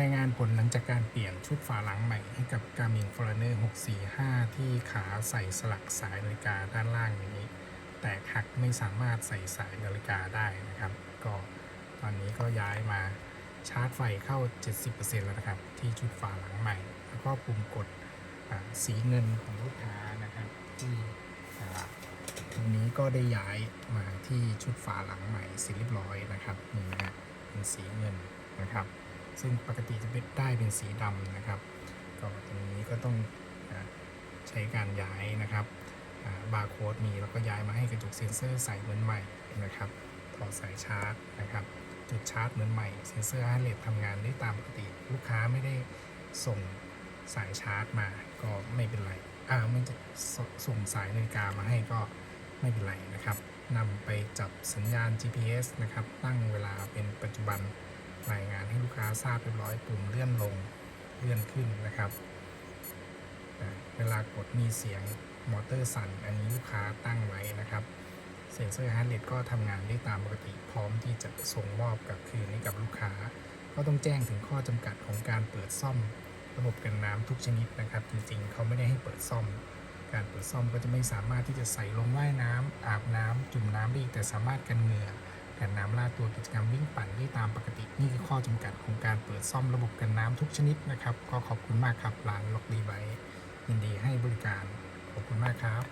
รายงานผลหลังจากการเปลี่ยนชุดฝาหลังใหม่ให้กับ Garmin Forerunner 645 ที่ขาใส่สลักสายนาฬิกาด้านล่างนี้ แตกหักไม่สามารถใส่สายนาฬิกาได้นะครับ ก็ตอนนี้ก็ย้ายมาชาร์จไฟเข้า 70%แล้วนะครับ ที่ชุดฝาหลังใหม่ แล้วก็ปุ่มกดสีเงินของลูกค้านะครับ ที่ตรงนี้ก็ได้ย้ายมาที่ชุดฝาหลังใหม่เสร็จเรียบร้อยนะครับนี่นะฮะเป็นสีเงินนะครับ ซึ่งปกติจะเป็นได้เป็นสีดำนะครับ ก็ตรงนี้ก็ต้องใช้การย้ายนะครับบาร์โค้ดมีแล้วก็ย้ายมาให้กระจกเซ็นเซอร์ใส่เหมือนใหม่นะครับถอดสายชาร์จนะครับจุดชาร์จเหมือนใหม่เซ็นเซอร์ฮาร์เรททำงานได้ตามปกติ ลูกค้าไม่ได้ส่งสายชาร์จมาก็ไม่เป็นไรอ่าไม่จะสส่งสายนาฬิกามาให้ก็ไม่เป็นไรนะครับนำไปจับสัญญาณ GPS นะครับ ตั้งเวลาเป็นปัจจุบัน รายงานให้ลูกค้าทราบเรียบร้อยปุ่มเลื่อนลงเลื่อนขึ้นนะครับ เวลากดมีเสียงมอเตอร์สั่น อันนี้ลูกค้าตั้งไว้นะครับเซ็นเซอร์ฮาร์ดเรทก็ทำงานได้ตามปกติพร้อมที่จะส่งมอบกับคืนให้กับลูกค้า ก็ต้องแจ้งถึงข้อจำกัดของการเปิดซ่อมระบบกันน้ำทุกชนิดนะครับ จริงๆ เขาไม่ได้ให้เปิดซ่อม การเปิดซ่อมก็จะไม่สามารถที่จะใส่ลงว่ายน้ำอาบน้ำจุ่มน้ำได้อีกแต่สามารถกันเหงื่อ น้ำลาดตัวกิจกรรมวิ่งปั่นได้ตามปกติ นี่คือข้อจำกัดของการเปิดซ่อมระบบกันน้ำทุกชนิดนะครับ ก็ขอบคุณมากครับร้านล็อกดีไว้ยินดีให้บริการ ขอบคุณมากครับ